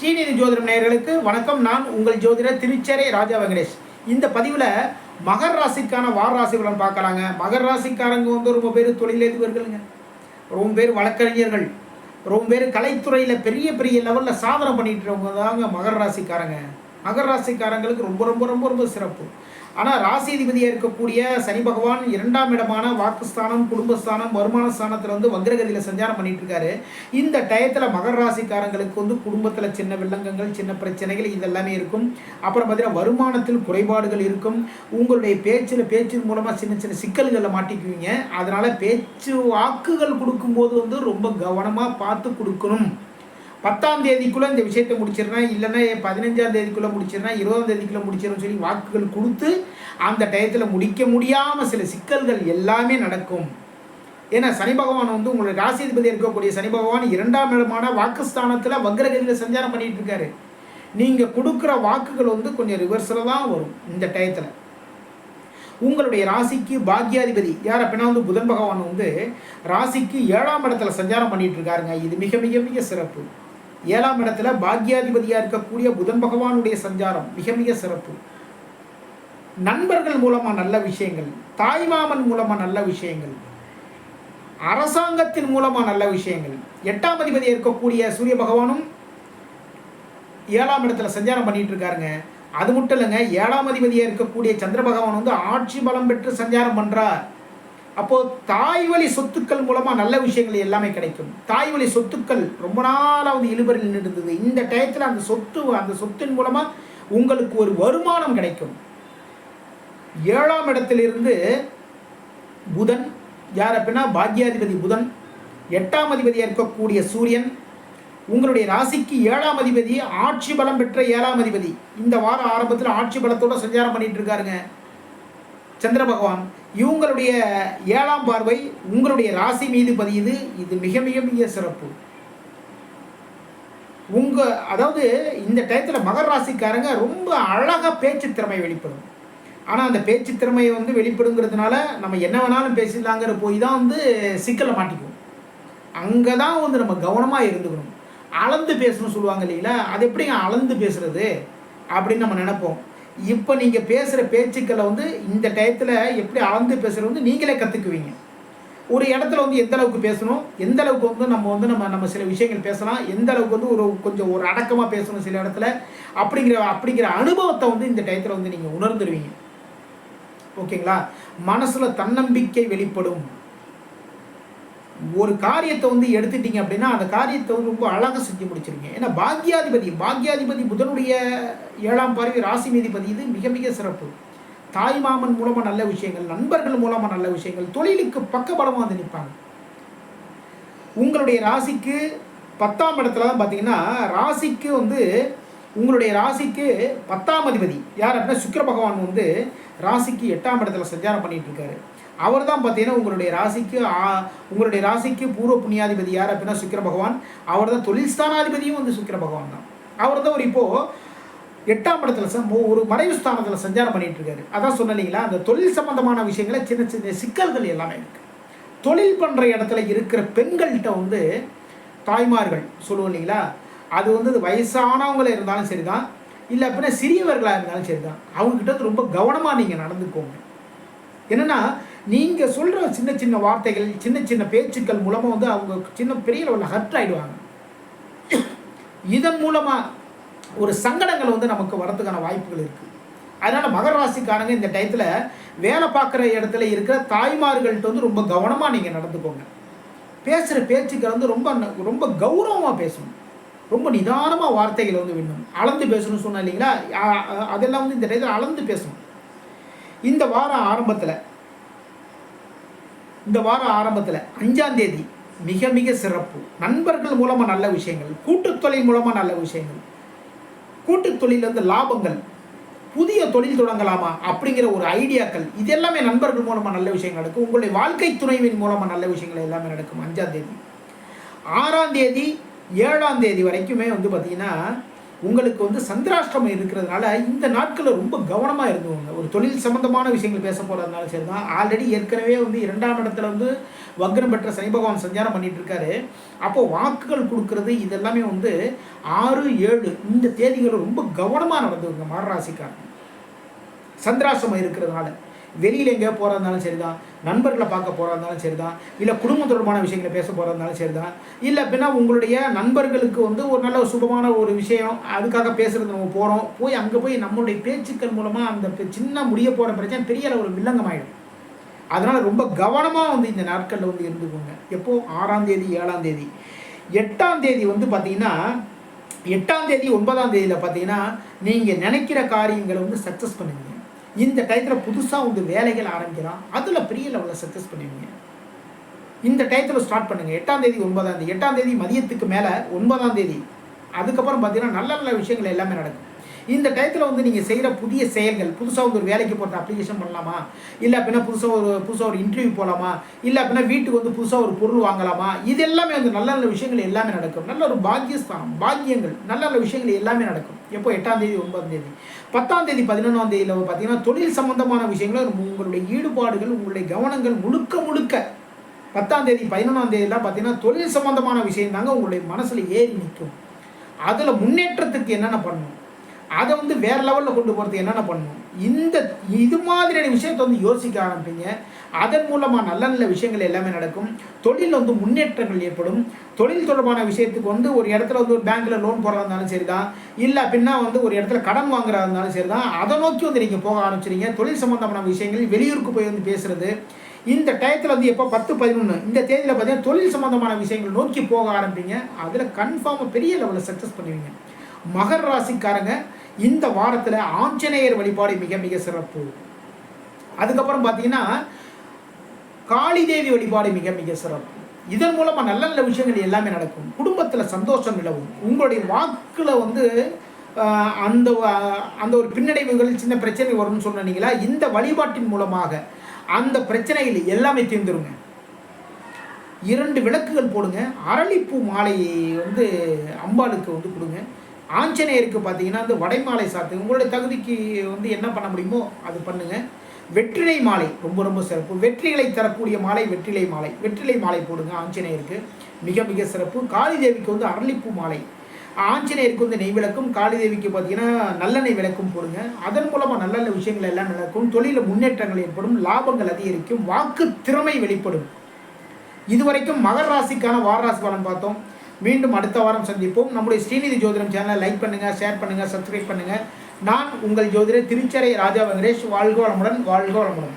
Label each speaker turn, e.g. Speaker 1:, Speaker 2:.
Speaker 1: ஸ்ரீநிதி ஜோதிடம் நேயர்களுக்கு வணக்கம். நான் உங்கள் ஜோதிடர் திருச்சேரை ராஜா வெங்கடேஷ். இந்த பதிவில் மகர் ராசிக்கான வார ராசி பலன் பார்க்கலாங்க. மகர் ராசிக்காரங்க வந்து ரொம்ப பேர் தொழிலதிபர்களுங்க. ரொம்ப பேர் வழக்கறிஞர்கள். ரொம்ப பேர் கலைத்துறையில் பெரிய பெரிய லெவலில் சாதனை பண்ணிட்டு இருக்கவங்க தாங்க மகர் ராசிக்காரங்க. மகர் ராசிக்காரங்களுக்கு ரொம்ப ரொம்ப ரொம்ப ரொம்ப சிறப்பு. ஆனால் ராசிதிபதியாக இருக்கக்கூடிய சனி பகவான் இரண்டாம் இடமான வாக்குஸ்தானம் குடும்பஸ்தானம் வருமான ஸ்தானத்தில் வந்து வக்ரகதியில் சஞ்சாரம் பண்ணிட்டு இருக்காரு இந்த டயத்தில் மகர ராசிக்காரங்களுக்கு வந்து குடும்பத்தில் சின்ன வில்லங்கங்கள் சின்ன பிரச்சனைகள் இதெல்லாமே இருக்கும். அப்புறம் பார்த்தீங்கன்னா வருமானத்தில் குறைபாடுகள் இருக்கும். உங்களுடைய பேச்சில் பேச்சின் மூலமாக சின்ன சின்ன சிக்கல்களில் மாட்டிக்குவீங்க. அதனால் பேச்சு வாக்குகள் கொடுக்கும்போது வந்து ரொம்ப கவனமாக பார்த்து கொடுக்கணும். பத்தாம் தேதிக்குள்ளே இந்த விஷயத்தை முடிச்சிடுறேன். இல்லைன்னா பதினஞ்சாம் தேதிக்குள்ளே முடிச்சிடுறேன் இருபதாம் தேதிக்குள்ளே முடிச்சிடறேன்னு சொல்லி வாக்குகள் கொடுத்து அந்த டயத்தில் முடிக்க முடியாமல் சில சிக்கல்கள் எல்லாமே நடக்கும். ஏன்னா சனி பகவான் வந்து உங்களுடைய ராசிதிபதி இருக்கக்கூடிய சனி பகவான் இரண்டாம் இடமான வாக்குஸ்தானத்தில் வக்ரகதியில் சஞ்சாரம் பண்ணிகிட்டு இருக்காரு நீங்கள் கொடுக்குற வாக்குகள் வந்து கொஞ்சம் ரிவர்ஸில் தான் வரும் இந்த டயத்தில். உங்களுடைய ராசிக்கு பாக்யாதிபதி யார் அப்படின்னா வந்து புதன் பகவான் வந்து ராசிக்கு ஏழாம் இடத்துல சஞ்சாரம் பண்ணிட்டு இருக்காருங்க இது மிக மிக மிக சிறப்பு. ஏழாம் இடத்துல பாக்யாதிபதியாக இருக்கக்கூடிய புதன் பகவானுடைய சஞ்சாரம் மிக மிக சிறப்பு. நண்பர்கள் மூலமாக நல்ல விஷயங்கள் தாய்மாமன் மூலமாக நல்ல விஷயங்கள் அரசாங்கத்தின் மூலமாக நல்ல விஷயங்கள். எட்டாம் அதிபதி இருக்கக்கூடிய சூரிய பகவானும் ஏழாம் இடத்துல சஞ்சாரம் பண்ணிட்டு இருக்காருங்க. அது மட்டும் இல்லைங்க ஏழாம் அதிபதியாக இருக்கக்கூடிய சந்திர பகவான் வந்து ஆட்சி பலம் பெற்று சஞ்சாரம் பண்ணுறார் அப்போது தாய் வழி சொத்துக்கள் மூலமாக நல்ல விஷயங்கள் எல்லாமே கிடைக்கும். தாய் வழி சொத்துக்கள் ரொம்ப நாளாவது இழுபறில் இருந்தது இந்த டயத்தில் அந்த சொத்து அந்த சொத்தின் மூலமாக உங்களுக்கு ஒரு வருமானம் கிடைக்கும். ஏழாம் இடத்திலிருந்து புதன் யார் அப்படின்னா பாக்யாதிபதி புதன் எட்டாம் அதிபதியாக இருக்கக்கூடிய சூரியன் உங்களுடைய ராசிக்கு ஏழாம் அதிபதி ஆட்சி பலம் பெற்ற ஏழாம் அதிபதி. இந்த வார ஆரம்பத்தில் ஆட்சி பலத்தோட சஞ்சாரம் பண்ணிட்டு இருக்காருங்க. சந்திர பகவான். இவங்களுடைய ஏழாம் பார்வை உங்களுடைய ராசி மீது பதியுது. இது மிக மிக மிக சிறப்பு. உங்க அதாவது இந்த டயத்தில் மகர ராசிக்காரங்க ரொம்ப அழகாக பேச்சு திறமை வெளிப்படும். ஆனால் அந்த பேச்சு திறமையை வந்து வெளிப்படுங்கிறதுனால நம்ம என்ன வேணாலும் பேசிடலாங்கிற போய் தான் வந்து சிக்கலை மாட்டிக்குவோம். அங்கே தான் வந்து நம்ம கவனமாக இருந்துக்கணும். அளந்து பேசணும்னு சொல்லுவாங்க இல்லைங்களா? அது எப்படிங்க அளந்து பேசுறது? அப்படின்னு நம்ம நினைப்போம். இப்போ நீங்கள் பேசுகிற பேச்சுக்களை வந்து இந்த டயத்தில் எப்படி அளந்து பேசுகிறது வந்து நீங்களே கற்றுக்குவீங்க ஒரு இடத்துல வந்து எந்த அளவுக்கு பேசணும் எந்த அளவுக்கு வந்து நம்ம வந்து நம்ம நம்ம சில விஷயங்கள் பேசலாம் எந்த அளவுக்கு வந்து ஒரு கொஞ்சம் ஒரு அடக்கமாக பேசணும் சில இடத்துல அப்படிங்கிற அப்படிங்கிற அனுபவத்தை வந்து இந்த டயத்தில் வந்து நீங்கள் உணர்ந்துருவீங்க. ஓகேங்களா? மனசில் தன்னம்பிக்கை வெளிப்படும். ஒரு காரியத்தை வந்து எடுத்துட்டீங்க அப்படின்னா அந்த காரியத்தை வந்து ரொம்ப அழகாக செஞ்சு முடிச்சிருங்க. ஏன்னா பாக்யாதிபதி பாக்யாதிபதி புதனுடைய ஏழாம் பார்வை ராசி நீதிபதி இது மிக மிக சிறப்பு. தாய் மாமன் மூலமாக நல்ல விஷயங்கள் நண்பர்கள் மூலமாக நல்ல விஷயங்கள் தொழிலுக்கு பக்கபலமாக வந்து நிற்பாங்க உங்களுடைய ராசிக்கு பத்தாம் இடத்துல தான் பார்த்தீங்கன்னா ராசிக்கு வந்து உங்களுடைய ராசிக்கு பத்தாம் அதிபதி. யார் அப்படின்னா சுக்கர பகவான் வந்து ராசிக்கு எட்டாம் இடத்துல சஞ்சாரம் பண்ணிட்டு இருக்காரு. அவர் தான் பார்த்தீங்கன்னா உங்களுடைய ராசிக்கு உங்களுடைய ராசிக்கு பூர்வ புண்ணியாதிபதி யார் அப்படின்னா சுக்கிர பகவான். அவர் தான் தொழில் ஸ்தானாதிபதியும் வந்து சுக்கிர பகவான் தான் அவர் தான் ஒரு இப்போது எட்டாம் இடத்துல ஒரு மறைவு ஸ்தானத்தில் சஞ்சாரம் பண்ணிட்டு இருக்காரு அதான் சொன்னீங்களா இல்லைங்களா? அந்த தொழில் சம்பந்தமான விஷயங்களை சின்ன சின்ன சிக்கல்கள் எல்லாமே இருக்கு. தொழில் பண்ணுற இடத்துல இருக்கிற பெண்கள்கிட்ட வந்து தாய்மார்கள் சொல்லுவோம் இல்லைங்களா? அது வந்து அது வயசானவங்கள இருந்தாலும் சரி தான் இல்லை அப்படின்னா சிறியவர்களாக இருந்தாலும் சரி தான் அவங்ககிட்ட ரொம்ப கவனமாக நீங்கள் நடந்துக்கோங்க. என்னென்னா நீங்கள் சொல்கிற சின்ன சின்ன வார்த்தைகள் சின்ன சின்ன பேச்சுக்கள் மூலமாக வந்து அவங்க சின்ன பெரிய லெவலில் ஹர்ட் ஆகிடுவாங்க இதன் மூலமாக ஒரு சங்கடங்கள் வந்து நமக்கு வரத்துக்கான வாய்ப்புகள் இருக்குது அதனால் மகர ராசிக்காரங்க இந்த டயத்தில் வேலை பார்க்குற இடத்துல இருக்கிற தாய்மார்கள்ட்ட வந்து ரொம்ப கவனமாக நீங்கள் நடந்துக்கோங்க. பேசுகிற பேச்சுக்கள் வந்து ரொம்ப ந- ரொம்ப கௌரவமாக பேசணும். ரொம்ப நிதானமாக வார்த்தைகள் வந்து விடணும். அளந்து பேசணும்னு சொன்னேன் இல்லைங்களா? அதெல்லாம் வந்து இந்த டயத்தில் அளந்து பேசணும். இந்த வாரம் ஆரம்பத்தில் இந்த வாரம் ஆரம்பத்தில் அஞ்சாம் தேதி மிக மிக சிறப்பு. நண்பர்கள் மூலமாக நல்ல விஷயங்கள் கூட்டுத்தொழில் மூலமாக நல்ல விஷயங்கள். கூட்டுத் லாபங்கள் புதிய தொழில் தொடங்கலாமா அப்படிங்கிற ஒரு ஐடியாக்கள் இது எல்லாமே நண்பர்கள் மூலமாக நல்ல விஷயங்கள் நடக்கும். உங்களுடைய வாழ்க்கை துணைவின் மூலமாக நல்ல விஷயங்கள் எல்லாமே நடக்கும் அஞ்சாம் தேதி. ஆறாம் தேதி ஏழாம் தேதி வரைக்குமே வந்து பார்த்திங்கன்னா உங்களுக்கு வந்து சந்திராஷ்டமம் இருக்கிறதுனால இந்த நாட்களில் ரொம்ப கவனமாக இருந்தவங்க ஒரு தொழில் சம்பந்தமான விஷயங்கள் பேச போகிறதுனால சரி தான் ஆல்ரெடி ஏற்கனவே வந்து இரண்டாம் இடத்துல வந்து வக்ரம் பெற்ற சனி பகவான் சஞ்சாரம் பண்ணிட்டு இருக்காரு அப்போது வாக்குகள் கொடுக்கறது இதெல்லாமே வந்து ஆறு ஏழு இந்த தேதிகளில் ரொம்ப கவனமாக நடந்துவங்க மகராசிக்காரங்க சந்திராசிரமம் இருக்கிறதுனால. வெளியில் எங்கேயோ போகிறா இருந்தாலும் சரிதான். நண்பர்களை பார்க்க போகிறா இருந்தாலும் சரிதான். இல்லை குடும்ப தொடர்பான விஷயங்களை பேச போகிறா இருந்தாலும் சரிதான். இல்லை அப்படின்னா உங்களுடைய நண்பர்களுக்கு வந்து ஒரு நல்ல சுபமான ஒரு விஷயம் அதுக்காக பேசுறது நம்ம போகிறோம் போய் அங்கே போய் நம்மளுடைய பேச்சுக்கள் மூலமாக அந்த பெ- சின்ன முடிய போகிற பிரச்சனை பெரிய ஒரு வில்லங்கமாயிடும். அதனால் ரொம்ப கவனமாக வந்து இந்த நாட்களில் வந்து இருந்துக்கோங்க. எப்போ? ஆறாம் தேதி ஏழாம் தேதி. எட்டாம் தேதி வந்து பார்த்தீங்கன்னா எட்டாம் தேதி ஒன்பதாம் தேதியில் பார்த்தீங்கன்னா நீங்கள் நினைக்கிற காரியங்களை வந்து சக்ஸஸ் பண்ணுவீங்க இந்த டயத்தில் புதுசாக உங்கள் வேலைகள் ஆரம்பிக்கலாம் அதில் பெரிய லெவலில் சக்ஸஸ் பண்ணுவீங்க இந்த டயத்தில் ஸ்டார்ட் பண்ணுங்கள் எட்டாம் தேதி ஒன்பதாம் தேதி. எட்டாம் தேதி மதியத்துக்கு மேலே ஒன்பதாம் தேதி. அதுக்கப்புறம் பார்த்தீங்கன்னா நல்ல நல்ல விஷயங்கள் எல்லாமே நடக்கும். இந்த டயத்தில் வந்து நீங்கள் செய்கிற புதிய செயல்கள் புதுசாக வந்து ஒரு வேலைக்கு போகிற அப்ளிகேஷன் பண்ணலாமா? இல்லை அப்படின்னா புதுசாக ஒரு புதுசாக ஒரு இன்டர்வியூ போகலாமா இல்லை அப்படின்னா வீட்டுக்கு வந்து புதுசாக ஒரு பொருள் வாங்கலாமா? இது எல்லாமே வந்து நல்ல நல்ல விஷயங்கள் எல்லாமே நடக்கும். நல்ல ஒரு பாக்கியஸ்தானம் பாக்கியங்கள் நல்ல நல்ல விஷயங்கள் எல்லாமே நடக்கும். எப்போ எட்டாம் தேதி ஒன்பதாம் தேதி? பத்தாம் தேதி பதினொன்றாம் தேதியில் பார்த்தீங்கன்னா தொழில் சம்பந்தமான விஷயங்கள் உங்களுடைய ஈடுபாடுகள் உங்களுடைய கவனங்கள் முழுக்க முழுக்க பத்தாம் தேதி பதினொன்றாம் தேதியெல்லாம் பார்த்தீங்கன்னா தொழில் சம்பந்தமான விஷயம் தாங்க உங்களுடைய மனசில் ஏறி நிற்கும் அதில் முன்னேற்றத்துக்கு என்னென்ன பண்ணணும்? அதை வந்து வேறு லெவலில் கொண்டு போகிறதுக்கு என்னென்ன பண்ணணும்? இந்த இது மாதிரியான விஷயத்தை வந்து யோசிக்க ஆரம்பிங்க. அதன் மூலமாக நல்ல நல்ல விஷயங்கள் எல்லாமே நடக்கும். தொழில் வந்து முன்னேற்றங்கள் ஏற்படும். தொழில் தொடர்பான விஷயத்துக்கு வந்து ஒரு இடத்துல வந்து ஒரு பேங்க்கில் லோன் போடுறதா இருந்தாலும் சரி தான் இல்லை அப்படின்னா வந்து ஒரு இடத்துல கடன் வாங்குறதா இருந்தாலும் சரி தான் அதை நோக்கி வந்து நீங்கள் போக ஆரம்பிச்சிருங்க. தொழில் சம்மந்தமான விஷயங்கள் வெளியூருக்கு போய் வந்து பேசுகிறது இந்த டயத்தில் வந்து எப்போ? பத்து பதினொன்று இந்த தேதியில் பார்த்தீங்கன்னா தொழில் சம்மந்தமான விஷயங்கள் நோக்கி போக ஆரம்பிங்க. அதில் கன்ஃபார்மாக பெரிய லெவலில் சக்ஸஸ் பண்ணுவீங்க. மகர் ராசிக்காரங்க இந்த வாரத்தில் ஆஞ்சநேயர் வழிபாடு மிக மிக சிறப்பு. அதுக்கப்புறம் பார்த்தீங்கன்னா காளி தேவி வழிபாடு மிக மிக சிறப்பு. இதன் மூலமாக நல்ல நல்ல விஷயங்கள் எல்லாமே நடக்கும். குடும்பத்தில் சந்தோஷம் நிலவும். உங்களுடைய வாக்கில் வந்து அந்த அந்த ஒரு பின்னடைவுகள் சின்ன பிரச்சனை வரும்னு சொன்னீங்களா இந்த வழிபாட்டின் மூலமாக அந்த பிரச்சனைகள் எல்லாமே தீர்ந்துருங்க. இரண்டு விளக்குகள் போடுங்க. அரளிப்பூ மாலை வந்து அம்பாளுக்கு வந்து கொடுங்க. ஆஞ்சநேயருக்கு பார்த்தீங்கன்னா வந்து வடைமாலை சாத்து உங்களுடைய தகுதிக்கு வந்து என்ன பண்ண முடியுமோ அது பண்ணுங்கள் வெற்றிலை மாலை ரொம்ப ரொம்ப சிறப்பு. வெற்றிகளை தரக்கூடிய மாலை வெற்றிலை மாலை. வெற்றிலை மாலை போடுங்க ஆஞ்சநேயருக்கு. மிக மிக சிறப்பு. காளி தேவிக்கு வந்து அரளிப்பூ மாலை. ஆஞ்சநேயருக்கு வந்து நெய் விளக்கும் காளி தேவிக்கு பார்த்தீங்கன்னா நல்லெண்ணெய் விளக்கும் போடுங்க. அதன் மூலமாக நல்ல நல்ல விஷயங்கள் எல்லாம் நடக்கும். தொழிலில் முன்னேற்றங்கள் ஏற்படும் லாபங்கள் அதிகரிக்கும் வாக்கு திறமை வெளிப்படும். இதுவரைக்கும் மகர ராசிக்கான வார ராசி பலன் பார்த்தோம். மீண்டும் அடுத்த வாரம் சந்திப்போம். நம்முடைய ஸ்ரீநிதி ஜோதிடம் சேனலை லைக் பண்ணுங்கள் ஷேர் பண்ணுங்க சப்ஸ்கிரைப் பண்ணுங்கள் நான் உங்கள் ஜோதிடர் திருச்சரை ராஜா வெங்கடேஷ். வாழ்க வளமுடன் வாழ்க வளமுடன்.